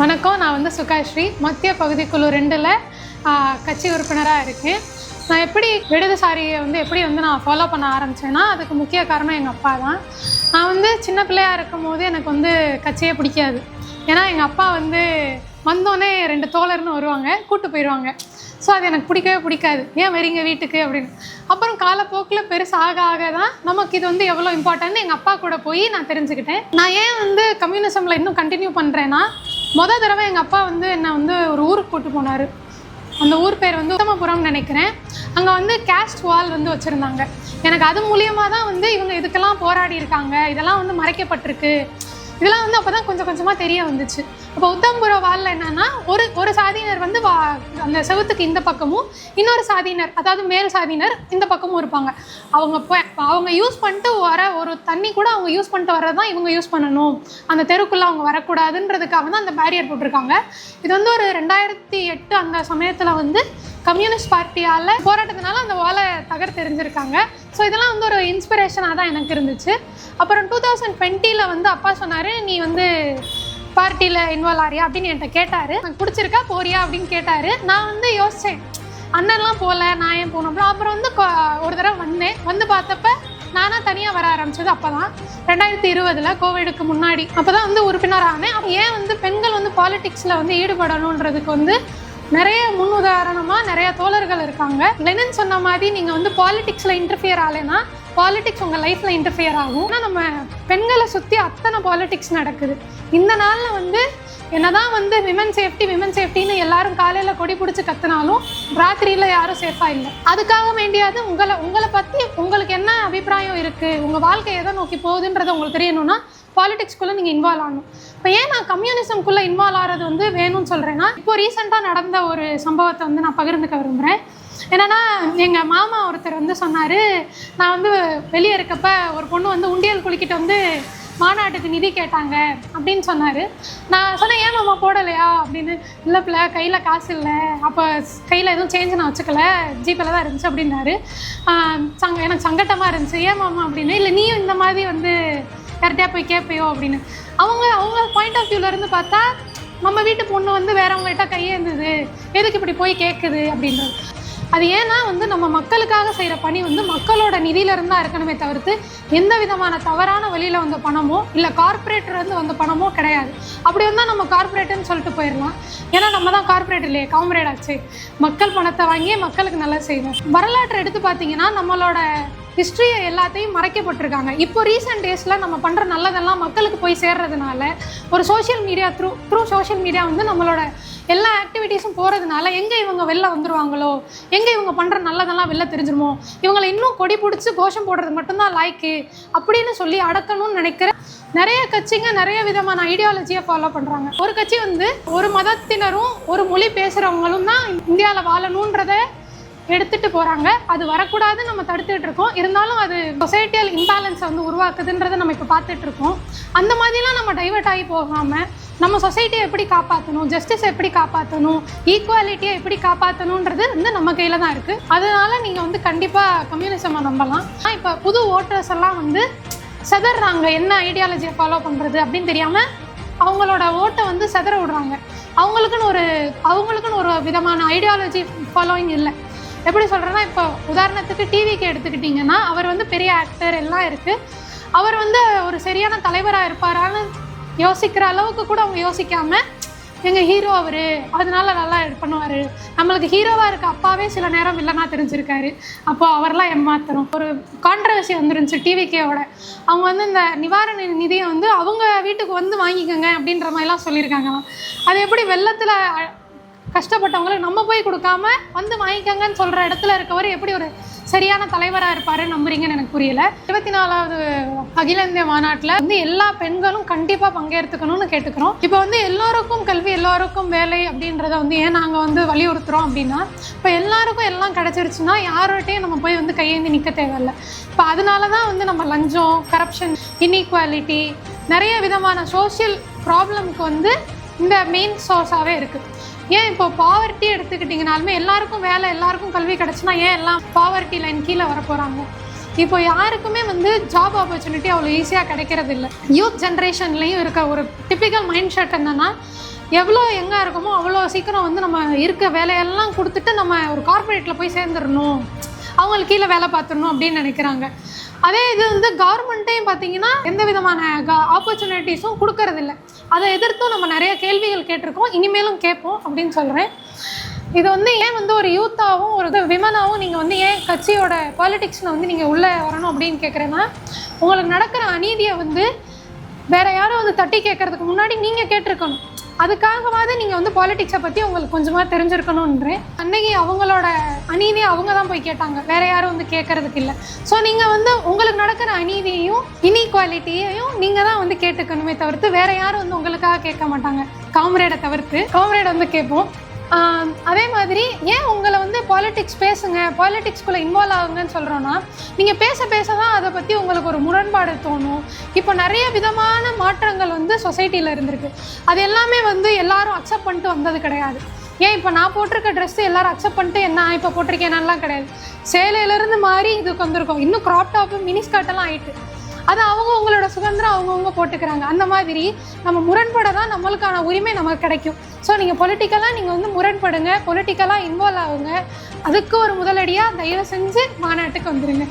வணக்கம். நான் வந்து சுகாஸ்ரீ மத்திய பகுதிக்குழு ரெண்டில் கட்சி உறுப்பினராக இருக்கேன். நான் எப்படி இடதுசாரியை வந்து எப்படி வந்து நான் ஃபாலோ பண்ண ஆரம்பித்தேன்னா அதுக்கு முக்கிய காரணம் எங்கள் அப்பா தான். நான் வந்து சின்ன பிள்ளையாக இருக்கும் போது எனக்கு வந்து கட்சியே பிடிக்காது. ஏன்னா எங்கள் அப்பா வந்து வந்தோடனே ரெண்டு தோழர்னு வருவாங்க கூட்டு போயிடுவாங்க ஸோ அது எனக்கு பிடிக்கவே பிடிக்காது. ஏன் வரீங்க வீட்டுக்கு? அப்படின்னு. அப்புறம் காலப்போக்கில் பெருசாக ஆக தான் நமக்கு இது வந்து எவ்வளோ இம்பார்ட்டன்ட் எங்கள் அப்பா கூட போய் நான் தெரிஞ்சுக்கிட்டேன். நான் ஏன் வந்து கம்யூனிசமில் இன்னும் கண்டினியூ பண்ணுறேன்னா மொதல் தடவை எங்கள் அப்பா வந்து என்னை வந்து ஒரு ஊருக்கு கூட்டு போனார். அந்த ஊர் பேர் வந்து உத்தமபுரம்னு நினைக்கிறேன். அங்கே வந்து கேஸ்ட் வால் வந்து வச்சுருந்தாங்க. எனக்கு அது மூலியமாக தான் வந்து இவங்க இதுக்கெல்லாம் போராடி இருக்காங்க. இதெல்லாம் வந்து மறைக்கப்பட்டிருக்கு. இதெல்லாம் வந்து அப்போ தான் கொஞ்சம் கொஞ்சமாக தெரிய வந்துச்சு. இப்போ உத்தம்புர வாலில் என்னன்னா ஒரு ஒரு சாதியினர் வந்து வா அந்த செவுத்துக்கு இந்த பக்கமும் இன்னொரு சாதியினர் அதாவது மேல் சாதியினர் இந்த பக்கமும் இருப்பாங்க. அவங்க போய் அவங்க யூஸ் பண்ணிட்டு வர ஒரு தண்ணி கூட அவங்க யூஸ் பண்ணிட்டு வர்றது தான் இவங்க யூஸ் பண்ணணும். அந்த தெருக்குள்ளே அவங்க வரக்கூடாதுன்றதுக்காக தான் அந்த பேரியர் போட்டிருக்காங்க. இது வந்து ஒரு ரெண்டாயிரத்தி எட்டு அந்த சமயத்தில் வந்து கம்யூனிஸ்ட் பார்ட்டியால் போராட்டத்தினால அந்த வாலை தகர் தெரிஞ்சிருக்காங்க. ஸோ இதெல்லாம் வந்து ஒரு இன்ஸ்பிரேஷனாக தான் எனக்கு இருந்துச்சு. அப்புறம் டூ தௌசண்ட் டுவெண்ட்டியில் வந்து அப்பா சொன்னார் நீ வந்து பார்ட்டியில் இன்வால்வ் ஆறியா அப்படின்னு என்கிட்ட கேட்டார். எனக்கு பிடிச்சிருக்கா? போறியா? அப்படின்னு கேட்டார். நான் வந்து யோசித்தேன் அண்ணன்லாம் போகல நான் ஏன் போகணும்? அப்புறம் வந்து ஒரு தடவை வந்தேன். வந்து பார்த்தப்ப நானாக தனியாக வர ஆரம்பிச்சது அப்போ தான் ரெண்டாயிரத்தி இருபதில் கோவிடுக்கு முன்னாடி. அப்போ தான் வந்து உறுப்பினர் ஆனேன் அப்போ ஏன் வந்து பெண்கள் வந்து பாலிடிக்ஸில் வந்து ஈடுபடணுன்றதுக்கு வந்து நிறைய முன் உதாரணமாக நிறைய தோழர்கள் இருக்காங்க. லெனன் சொன்ன மாதிரி நீங்கள் வந்து பாலிடிக்ஸில் இன்டர்ஃபியர் ஆகலைன்னா பாலிடிக்ஸ் உங்கள் லைஃப்பில் இன்டர்ஃபியர் ஆகும். ஆனால் நம்ம பெண்களை சுற்றி அத்தனை பாலிடிக்ஸ் நடக்குது. இந்த நாளில் வந்து என்னதான் வந்து விமன் சேஃப்டி விமன் சேஃப்டின்னு எல்லாரும் காலையில் கொடி பிடிச்சி கத்துனாலும் ராத்திரியில் யாரும் சேஃபாக இல்லை. அதுக்காக வேண்டியாது உங்களை உங்களை பற்றி உங்களுக்கு என்ன அபிப்பிராயம் இருக்குது உங்கள் வாழ்க்கை எதை நோக்கி போகுதுன்றது உங்களுக்கு தெரியணும்னா பாலிடிக்ஸ்குள்ளே நீங்கள் இன்வால்வ் ஆகணும். இப்போ ஏன் நான் கம்யூனிசம்குள்ளே இன்வால்வ் ஆகிறது வந்து வேணும்னு சொல்கிறேன்னா இப்போ ரீசெண்டாக நடந்த ஒரு சம்பவத்தை வந்து நான் பகிர்ந்துக்க விரும்புகிறேன் என்னன்னா எங்கள் மாமா ஒருத்தர் வந்து சொன்னார் நான் வந்து வெளியே இருக்கப்ப ஒரு பொண்ணு வந்து உண்டியல் குளிக்கிட்டு வந்து மாநாட்டுக்கு நிதி கேட்டாங்க அப்படின்னு சொன்னார். நான் சொன்னேன் ஏன் மாமா போடலையா? அப்படின்னு இல்லை பிள்ளை கையில் காசு இல்லை. அப்போ கையில் எதுவும் சேஞ்ச் நான் வச்சுக்கல. ஜிபேல தான் இருந்துச்சு அப்படின்னாரு. சங்க எனக்கு சங்கட்டமாக இருந்துச்சு. ஏன் மாமா அப்படின்னு? இல்லை நீயும் இந்த மாதிரி வந்து கரெக்டாக போய் கேட்பியோ அப்படின்னு. அவங்க அவங்க பாயிண்ட் ஆஃப் இருந்து பார்த்தா நம்ம வீட்டு பொண்ணு வந்து வேறவங்ககிட்ட கையேந்துது. எதுக்கு இப்படி போய் கேட்குது அப்படின்றது. அது ஏன்னா வந்து நம்ம மக்களுக்காக செய்கிற பணி வந்து மக்களோட நிதியிலிருந்து தான் இருக்கணுமே தவிர்த்து எந்த விதமான தவறான வழியில் வந்த பணமோ இல்லை கார்ப்பரேட்லேருந்து வந்த பணமோ கிடையாது. அப்படி வந்தால் நம்ம கார்ப்பரேட்டுன்னு சொல்லிட்டு போயிடலாம். ஏன்னா நம்ம தான் கார்ப்பரேட் இல்லையே காம்ரேட் ஆச்சு மக்கள் பணத்தை வாங்கி மக்களுக்கு நல்லா செய்வோம். வரலாற்றை எடுத்து பார்த்தீங்கன்னா நம்மளோட ஹிஸ்ட்ரியை எல்லாத்தையும் மறைக்கப்பட்டிருக்காங்க. இப்போ ரீசெண்ட் டேஸில் நம்ம பண்ணுற நல்லதெல்லாம் மக்களுக்கு போய் சேர்றதுனால ஒரு social media through through social media வந்து நம்மளோட எல்லா ஆக்டிவிட்டீஸும் போகிறதுனால எங்கே இவங்க வெளில வந்துருவாங்களோ? எங்கே இவங்க பண்ணுற நல்லதெல்லாம் வெளில தெரிஞ்சிருமோ? இவங்களை இன்னும் கொடி பிடிச்சி கோஷம் போடுறது மட்டும்தான் லாய்க்கு அப்படின்னு சொல்லி அடக்கணும்னு நினைக்கிற நிறைய கட்சிங்க நிறைய விதமான ஐடியாலஜியை ஃபாலோ பண்ணுறாங்க ஒரு கட்சி வந்து ஒரு மதத்தினரும் ஒரு மொழி பேசுகிறவங்களும் தான் இந்தியாவில் வாழணுன்றத எடுத்துட்டு போகிறாங்க அது வரக்கூடாது நம்ம தடுத்துட்டு இருக்கோம். இருந்தாலும் அது சொசைட்டியல் இம்பேலன்ஸை வந்து உருவாக்குதுன்றதை நம்ம இப்போ பார்த்துட்டு இருக்கோம். அந்த மாதிரிலாம் நம்ம டைவர்ட் ஆகி போகாமல் நம்ம சொசைட்டியை எப்படி காப்பாற்றணும் ஜஸ்டிஸ் எப்படி காப்பாற்றணும் ஈக்குவாலிட்டியை எப்படி காப்பாற்றணுன்றது வந்து நம்ம கையில் தான் இருக்குது அதனால நீங்கள் வந்து கண்டிப்பாக கம்யூனிசமை நம்பலாம். இப்போ புது ஓட்டர்ஸ் எல்லாம் வந்து செதறாங்க. என்ன ஐடியாலஜியை ஃபாலோ பண்ணுறது அப்படின்னு தெரியாமல் அவங்களோட ஓட்டை வந்து செதற விடுறாங்க. அவங்களுக்குன்னு ஒரு அவங்களுக்குன்னு ஒரு விதமான ஐடியாலஜி ஃபாலோயிங் இல்லை. எப்படி சொல்கிறேன்னா இப்போ உதாரணத்துக்கு டிவிக்கு எடுத்துக்கிட்டிங்கன்னா அவர் வந்து பெரிய ஆக்டர் எல்லாம் இருக்குது அவர் வந்து ஒரு சரியான தலைவராக இருப்பாரான்னு யோசிக்கிற அளவுக்கு கூட அவங்க யோசிக்காம எங்கள் ஹீரோ அவர் அதனால நல்லா இது பண்ணுவார். நம்மளுக்கு ஹீரோவாக இருக்க அப்பாவே சில நேரம் இல்லைன்னா தெரிஞ்சிருக்காரு. அப்போ அவர்லாம் ஏமாத்துறோம். ஒரு கான்ட்ரவர்சி வந்துருந்துச்சு டிவிகேவோட அவங்க வந்து இந்த நிவாரண நிதியை வந்து அவங்க வீட்டுக்கு வந்து வாங்கிக்கோங்க அப்படின்ற மாதிரிலாம் சொல்லியிருக்காங்களாம். அது எப்படி வெள்ளத்தில் கஷ்டப்பட்டவங்களுக்கு நம்ம போய் கொடுக்காம வந்து வாங்கிக்கங்கன்னு சொல்கிற இடத்துல இருக்கவர் எப்படி ஒரு சரியான தலைவராக இருப்பாருன்னு நம்புறீங்கன்னு எனக்கு புரியல. இருபத்தி நாலாவது அகில இந்திய மாநாட்டில் வந்து எல்லா பெண்களும் கண்டிப்பாக பங்கேற்றுக்கணும்னு கேட்டுக்கிறோம். இப்போ வந்து எல்லோருக்கும் கல்வி எல்லோருக்கும் வேலை அப்படின்றத வந்து ஏன் நாங்கள் வந்து வலியுறுத்துகிறோம் அப்படின்னா இப்போ எல்லாருக்கும் எல்லாம் கிடச்சிருச்சுன்னா யார்கிட்டையும் நம்ம போய் வந்து கையேந்தி நிற்க தேவையில்ல. இப்போ அதனால தான் வந்து நம்ம லஞ்சம் கரப்ஷன் இன்இக்வாலிட்டி நிறைய விதமான சோஷியல் ப்ராப்ளம்க்கு வந்து இந்த மெயின் சோர்ஸாகவே இருக்குது ஏன் இப்போ பாவர்ட்டி எடுத்துக்கிட்டிங்கனாலுமே எல்லாருக்கும் வேலை எல்லாருக்கும் கல்வி கிடச்சுன்னா ஏன் எல்லாம் பாவர்ட்டி லைன் கீழே வர போகிறாங்க இப்போ யாருக்குமே வந்து ஜாப் ஆப்பர்ச்சுனிட்டி அவ்வளோ ஈஸியாக கிடைக்கிறது இல்லை. யூத் ஜென்ரேஷன்லேயும் இருக்க ஒரு டிப்பிக்கல் மைண்ட் செட் என்னென்னா எவ்வளோ எங்கே இருக்கோமோ அவ்வளோ சீக்கிரம் வந்து நம்ம இருக்க வேலையெல்லாம் கொடுத்துட்டு நம்ம ஒரு கார்ப்பரேட்டில் போய் சேர்ந்துடணும். அவங்களுக்கு கீழே வேலை பார்த்துடணும் அப்படின்னு நினைக்கிறாங்க. அதே இது வந்து கவர்மெண்ட்டையும் பார்த்தீங்கன்னா எந்த விதமான ஆப்பர்ச்சுனிட்டிஸும் கொடுக்கறதில்ல. அதை எதிர்த்தும் நம்ம நிறைய கேள்விகள் கேட்டிருக்கோம். இனிமேலும் கேட்போம் அப்படின்னு சொல்கிறேன் இது வந்து ஏன் வந்து ஒரு யூத்தாகவும் ஒரு விமனாகவும் நீங்கள் வந்து ஏன் கட்சியோட பாலிடிக்ஸில் வந்து நீங்கள் உள்ளே வரணும் அப்படின்னு கேட்குறேன்னா உங்களுக்கு நடக்கிற அநீதியை வந்து வேற யாரும் வந்து தட்டி கேட்கறதுக்கு முன்னாடி நீங்கள் கேட்டிருக்கணும். அதுக்காகவாவது நீங்கள் வந்து பாலிடிக்ஸை பற்றி உங்களுக்கு கொஞ்சமாக தெரிஞ்சிருக்கணுன்றேன் அன்னைக்கு அவங்களோட அநீதியை அவங்க தான் போய் கேட்டாங்க. வேற யாரும் வந்து கேட்கறதுக்கு இல்லை. ஸோ நீங்கள் வந்து உங்களுக்கு நடக்கிற அநீதியையும் இனீக்வாலிட்டியையும் நீங்கள் தான் வந்து கேட்டுக்கணுமே தவிர்த்து வேற யாரும் வந்து உங்களுக்காக கேட்க மாட்டாங்க. காம்ரேடை தவிர்த்து. காம்ரேடை வந்து கேட்போம். அதே மாதிரி ஏன் உங்களை வந்து பாலிடிக்ஸ் பேசுங்க பாலிடிக்ஸ்குள்ளே இன்வால்வ் ஆகுங்கன்னு சொல்கிறோன்னா நீங்கள் பேச பேச தான் அதை பற்றி உங்களுக்கு ஒரு முரண்பாடு தோணும். இப்போ நிறைய விதமான மாற்றங்கள் வந்து சொசைட்டியில் இருந்திருக்கு. அது எல்லாமே வந்து எல்லாரும் அக்செப்ட் பண்ணிட்டு வந்தது கிடையாது. ஏன் இப்போ நான் போட்டிருக்க ட்ரெஸ்ஸு எல்லாரும் அக்செப்ட் பண்ணிட்டு என்ன இப்போ போட்டிருக்கேனெல்லாம் கிடையாது. சேலையிலேருந்து மாறி இதுக்கு வந்திருக்கோம். இன்னும் க்ராப் டாப்பு மினிஸ்கர்ட்டெல்லாம் ஆயிட்டு. அது அவங்க அவங்களோட சுதந்திரம் அவங்கவுங்க போட்டுக்கிறாங்க. அந்த மாதிரி நம்ம முரண்பட தான் நம்மளுக்கான உரிமை நமக்கு கிடைக்கும். ஸோ நீங்கள் பொலிட்டிக்கலாக நீங்கள் வந்து முரண்படுங்க பொலிட்டிக்கலாக இன்வால்வ் ஆகுங்க. அதுக்கு ஒரு முதலடியாக தயவு செஞ்சு மாநாட்டுக்கு வந்துடுங்க